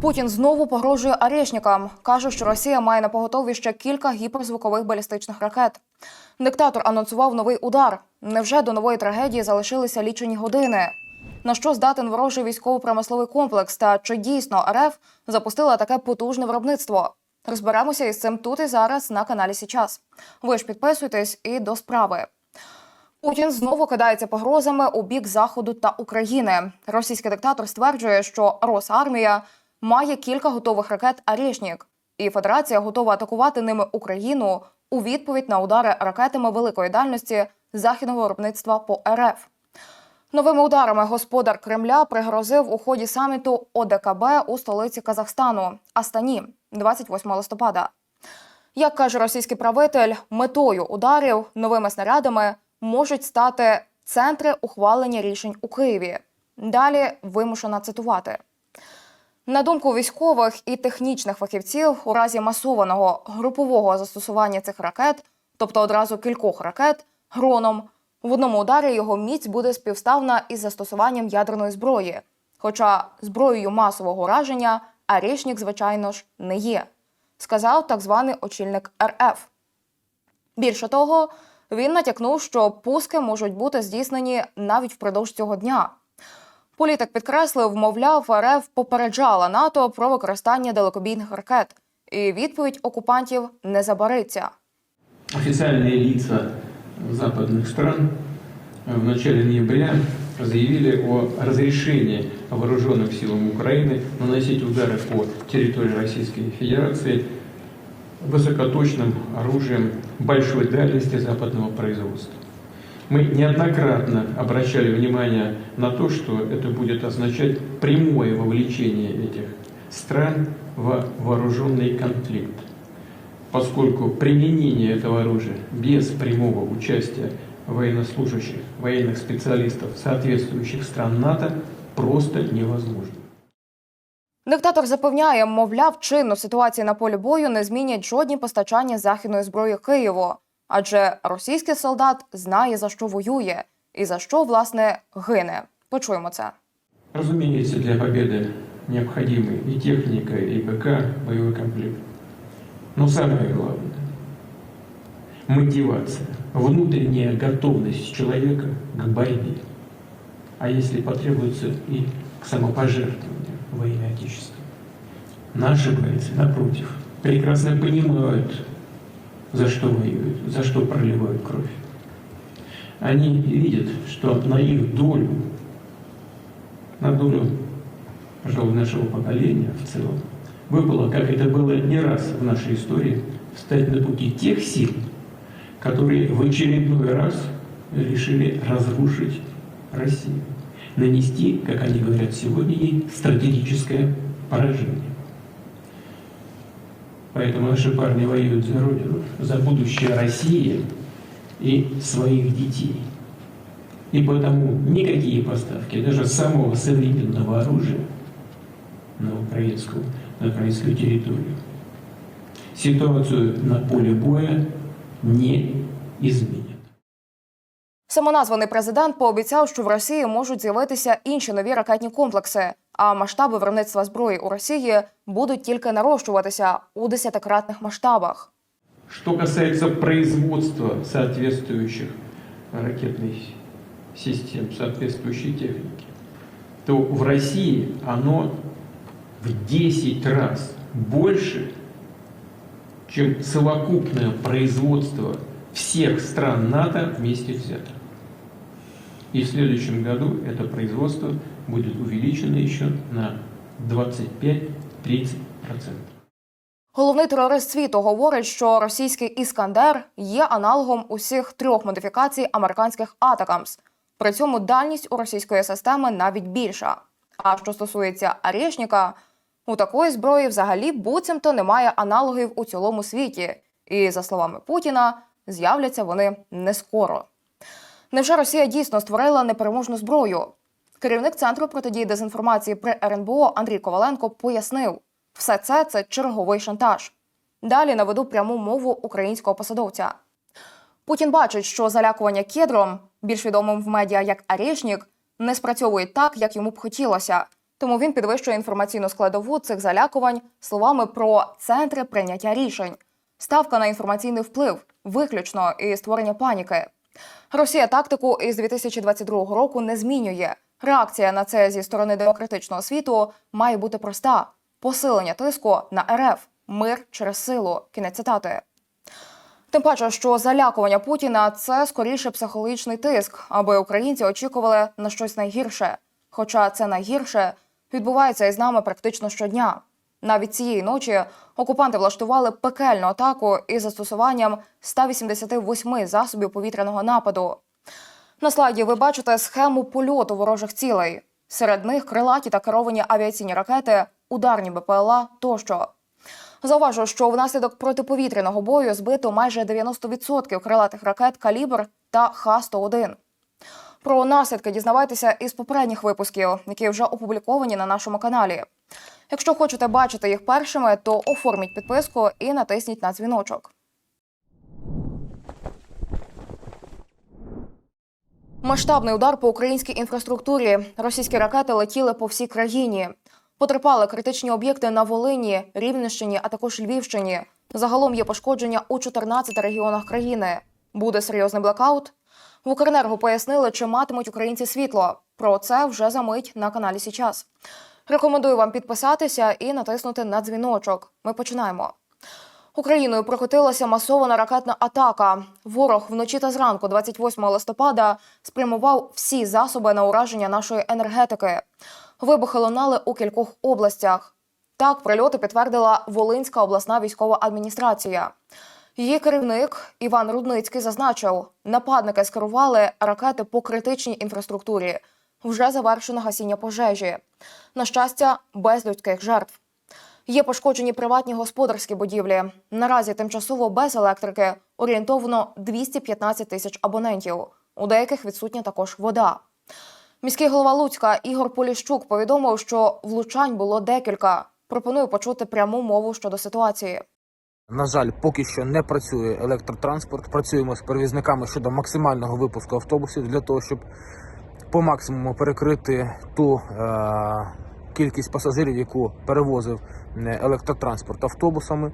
Путін знову погрожує арешникам. каже, що Росія має на поготові ще кілька гіперзвукових балістичних ракет. Диктатор анонсував новий удар. Невже до нової трагедії залишилися лічені години? На що здатен ворожий військово-промисловий комплекс та чи дійсно РФ запустила таке потужне виробництво? Розберемося із цим тут і зараз на каналі Січас. Ви ж підписуйтесь і до справи. Путін знову кидається погрозами у бік Заходу та України. Російський диктатор стверджує, що Росармія має кілька готових ракет «Арєшнік», і Федерація готова атакувати ними Україну у відповідь на удари ракетами великої дальності західного виробництва по РФ. Новими ударами господар Кремля пригрозив у ході саміту ОДКБ у столиці Казахстану Астані 28 листопада. Як каже російський правитель, метою ударів новими снарядами можуть стати центри ухвалення рішень у Києві. Далі вимушена цитувати. На думку військових і технічних фахівців, у разі масованого групового застосування цих ракет, тобто одразу кількох ракет, гроном, в одному ударі його міць буде співставна із застосуванням ядерної зброї. Хоча зброєю масового ураження Арішнік, звичайно ж, не є, сказав так званий очільник РФ. Більше того, він натякнув, що пуски можуть бути здійснені навіть впродовж цього дня. Політик підкреслив, мовляв, РФ попереджала НАТО про використання далекобійних ракет, і відповідь окупантів не забариться. Официальные лица западных стран в начале ноября заявили о разрешении вооруженным силам Украины наносить удары по территории Российской Федерации высокоточным оружием большой дальности западного производства. Мы неоднократно обращали внимание на то, что это будет означать прямое вовлечение этих стран в вооруженный конфликт поскольку применение этого оружия без прямого участия военнослужащих, военных специалистов соответствующих стран НАТО просто невозможно. Диктатор запевняє, мовляв, чинну ситуацію на полі бою не змінять жодні постачання західної зброї Києву, адже російський солдат знає за що воює і за що власне гине. Почуємо це. Разумеется, для победы необходимы и техника, и БК, боевой комплект. Но самое главное – мотивация, внутренняя готовность человека к борьбе. А если потребуется и к самопожертвованию во имя Отечества. Наши бойцы, напротив, прекрасно понимают, за что воюют, за что проливают кровь. Они видят, что на их долю, на долю, пожалуй, нашего поколения в целом, выпало, как это было не раз в нашей истории, встать на пути тех сил, которые в очередной раз решили разрушить Россию, нанести, как они говорят сегодня, ей стратегическое поражение. Поэтому наши парни воюют за Родину, за будущее России и своих детей. И потому никакие поставки, даже самого современного оружия на украинскую, на украинскую территорию, ситуацию на поле боя не изменят. Самоназваний президент пообіцяв, що в Росії можуть з'явитися інші нові ракетні комплекси, а масштаби виробництва зброї у Росії будуть тільки нарощуватися у десятикратних масштабах. Что касается производства соответствующих ракетных систем, соответствующей техники, то в России оно в 10 раз больше, чем совокупное производство всех стран НАТО вместе взятых. И в следующем году это производство будет увеличено еще на 25-30%. Головний терорист світу говорить, що російський іскандер є аналогом усіх трьох модифікацій американських Атакамс. При цьому дальність у російської системи навіть більша. А що стосується Арєшніка, у такої зброї взагалі буцімто немає аналогів у цілому світі. І за словами Путіна, з'являться вони не скоро. Невже Росія дійсно створила непереможну зброю? Керівник центру протидії дезінформації при РНБО Андрій Коваленко пояснив, все це це черговий шантаж. Далі наведу пряму мову українського посадовця. Путін бачить, що залякування кедром, більш відомим в медіа як Арєшнік, не спрацьовує так, як йому б хотілося, Тому він підвищує інформаційну складову цих залякувань словами про центри прийняття рішень, ставка на інформаційний вплив, виключно і створення паніки. Росія тактику із 2022 року не змінює. Реакція на це зі сторони демократичного світу має бути проста: посилення тиску на РФ, мир через силу. Кінець цитати. Тим паче, що залякування Путіна це скоріше психологічний тиск, аби українці очікували на щось найгірше. Хоча це найгірше відбувається із нами практично щодня. Навіть цієї ночі окупанти влаштували пекельну атаку із застосуванням 188 засобів повітряного нападу. На слайді ви бачите схему польоту ворожих цілей. Серед них крилаті та керовані авіаційні ракети, ударні БПЛА тощо. Зауважу, що внаслідок протиповітряного бою збито майже 90% крилатих ракет калібр та Х-101. Про наслідки дізнавайтеся із попередніх випусків, які вже опубліковані на нашому каналі. Якщо хочете бачити їх першими, то оформіть підписку і натисніть на дзвіночок. Масштабний удар по українській інфраструктурі. Російські ракети летіли по всій країні. Потерпали критичні об'єкти на Волині, Рівненщині, а також Львівщині. Загалом є пошкодження у 14 регіонах країни. Буде серйозний блекаут. В Укренерго пояснили, чи матимуть українці світло. Про це вже за мить на каналі Січас. Рекомендую вам підписатися і натиснути на дзвіночок. Ми починаємо. Україною прокотилася масована ракетна атака. Ворог вночі та зранку, 28 листопада, спрямував всі засоби на ураження нашої енергетики. Вибухи лунали у кількох областях. Так, прильоти підтвердила Волинська обласна військова адміністрація. Її керівник Іван Рудницький зазначив, нападники скерували ракети по критичній інфраструктурі. Вже завершено гасіння пожежі. На щастя, без людських жертв. Є пошкоджені приватні господарські будівлі. Наразі тимчасово без електрики орієнтовно 215 тисяч абонентів. У деяких відсутня також вода. Міський голова Луцька Ігор Поліщук повідомив, що влучань було декілька. Пропоную почути пряму мову щодо ситуації. На жаль, поки що не працює електротранспорт. Працюємо з перевізниками щодо максимального випуску автобусів для того, щоб по максимуму перекрити ту е- кількість пасажирів, яку перевозив е, електротранспорт автобусами.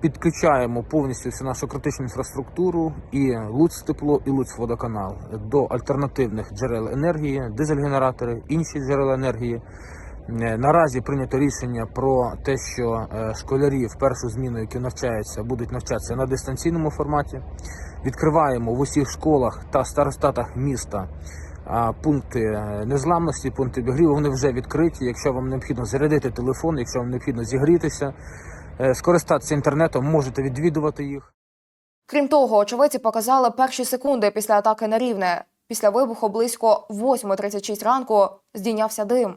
Підключаємо повністю всю нашу критичну інфраструктуру і Луцтепло, і Луцводоканал до альтернативних джерел енергії, дизель-генератори, інші джерела енергії. Е, Наразі прийнято рішення про те, що школярі в першу зміну, які навчаються, будуть навчатися на дистанційному форматі. Відкриваємо в усіх школах та старостатах міста пункти е, незламності, пункти обігріву. Вони вже відкриті. Якщо вам необхідно зарядити телефон, якщо вам необхідно зігрітися, е, скористатися інтернетом, можете відвідувати їх. Крім того, очевидці показали перші секунди після атаки на рівне. Після вибуху близько 8.36 ранку здійнявся дим.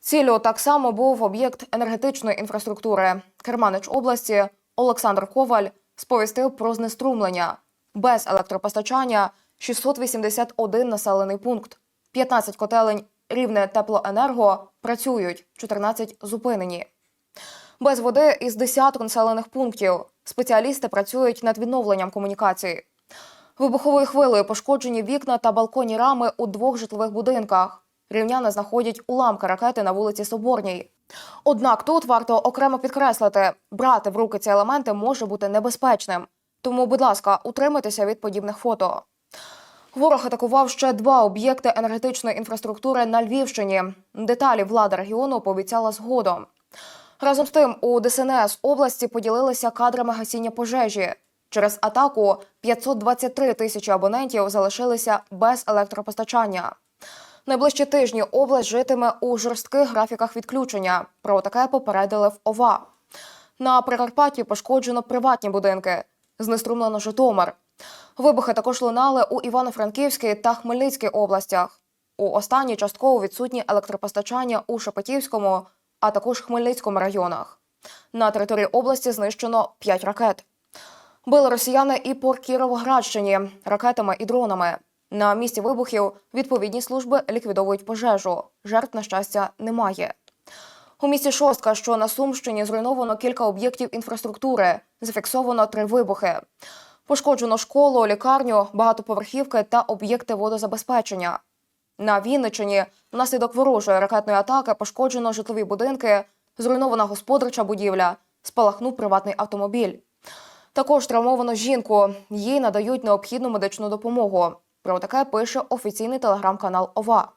Ціллю так само був об'єкт енергетичної інфраструктури. Керманич області Олександр Коваль сповістив про знеструмлення. Без електропостачання 681 населений пункт, 15 котелень рівне теплоенерго працюють, 14 зупинені. Без води із десяток населених пунктів. Спеціалісти працюють над відновленням комунікації. Вибуховою хвилею пошкоджені вікна та балконні рами у двох житлових будинках. Рівняни знаходять уламки ракети на вулиці Соборній. Однак тут варто окремо підкреслити, брати в руки ці елементи може бути небезпечним. Тому, будь ласка, утримайтеся від подібних фото. Ворог атакував ще два об'єкти енергетичної інфраструктури на Львівщині. Деталі влада регіону пообіцяла згодом. Разом з тим, у ДСНС області поділилися кадрами гасіння пожежі. Через атаку 523 тисячі абонентів залишилися без електропостачання. Найближчі тижні область житиме у жорстких графіках відключення. Про таке попередили в ОВА. На Прикарпатті пошкоджено приватні будинки. Знеструмлено Житомир. Вибухи також лунали у Івано-Франківській та Хмельницькій областях. У останній частково відсутні електропостачання у Шепетівському, а також Хмельницькому районах. На території області знищено 5 ракет. Били росіяни і по Кіровоградщині ракетами і дронами. На місці вибухів відповідні служби ліквідовують пожежу. Жертв, на щастя, немає. У місті Шостка, що на Сумщині, зруйновано кілька об'єктів інфраструктури. Зафіксовано три вибухи. Пошкоджено школу, лікарню, багатоповерхівки та об'єкти водозабезпечення. На Вінниччині внаслідок ворожої ракетної атаки пошкоджено житлові будинки, зруйнована господарча будівля, спалахнув приватний автомобіль. Також травмовано жінку. Їй надають необхідну медичну допомогу. Про таке пише офіційний телеграм-канал ОВА.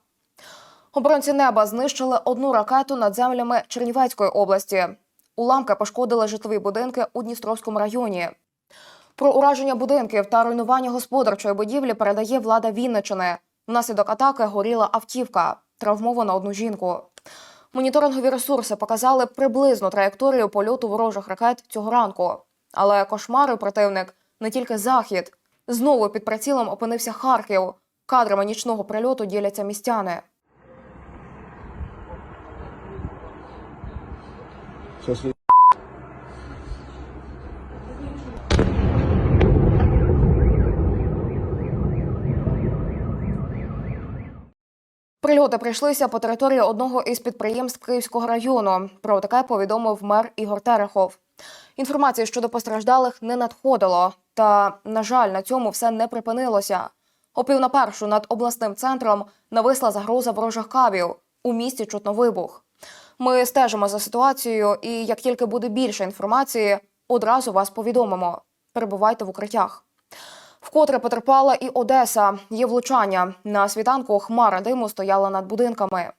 Оборонці неба знищили одну ракету над землями Чернівецької області. Уламки пошкодили житлові будинки у Дністровському районі. Про ураження будинків та руйнування господарчої будівлі передає влада Вінничини. Внаслідок атаки горіла автівка, травмовано одну жінку. Моніторингові ресурси показали приблизну траєкторію польоту ворожих ракет цього ранку. Але кошмарив противник не тільки захід. Знову під прицілом опинився Харків. Кадрами нічного прильоту діляться містяни. Прильоти прийшлися по території одного із підприємств Київського району. Про таке повідомив мер Ігор Терехов. Інформації щодо постраждалих не надходило. Та, на жаль, на цьому все не припинилося. О пів на першу над обласним центром нависла загроза ворожих кабів. У місті чутно вибух. Ми стежимо за ситуацією, і як тільки буде більше інформації, одразу вас повідомимо. Перебувайте в укриттях. Вкотре потерпала і Одеса. Є влучання. На світанку хмара диму стояла над будинками.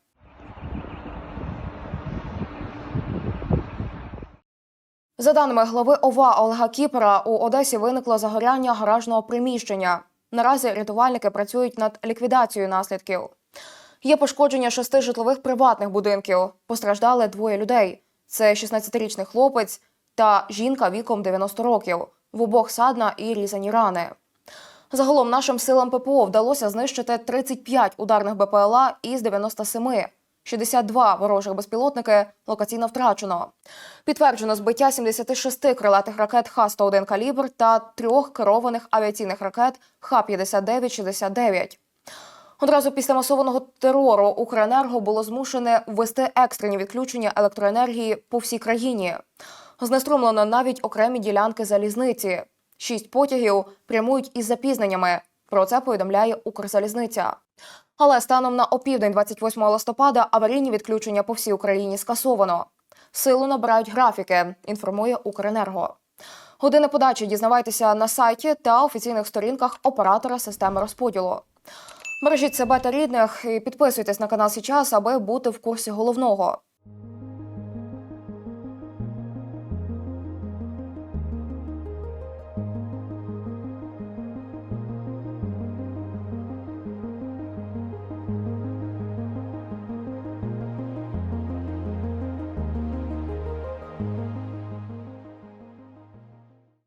За даними глави ОВА Олега Кіпера, у Одесі виникло загоряння гаражного приміщення. Наразі рятувальники працюють над ліквідацією наслідків. Є пошкодження шести житлових приватних будинків. Постраждали двоє людей. Це 16-річний хлопець та жінка віком 90 років. В обох садна і різані рани. Загалом нашим силам ППО вдалося знищити 35 ударних БПЛА із 97. 62 ворожих безпілотники локаційно втрачено. Підтверджено збиття 76 крилатих ракет Х-101 калібр та трьох керованих авіаційних ракет Х-59-69. Одразу після масованого терору Укренерго було змушене ввести екстрені відключення електроенергії по всій країні. Знеструмлено навіть окремі ділянки залізниці. Шість потягів прямують із запізненнями. Про це повідомляє Укрзалізниця. Але станом на опівдень 28 листопада аварійні відключення по всій Україні скасовано. Силу набирають графіки, інформує Укренерго. Години подачі дізнавайтеся на сайті та офіційних сторінках оператора системи розподілу. Бережіть себе та рідних і підписуйтесь на канал Січас, аби бути в курсі головного.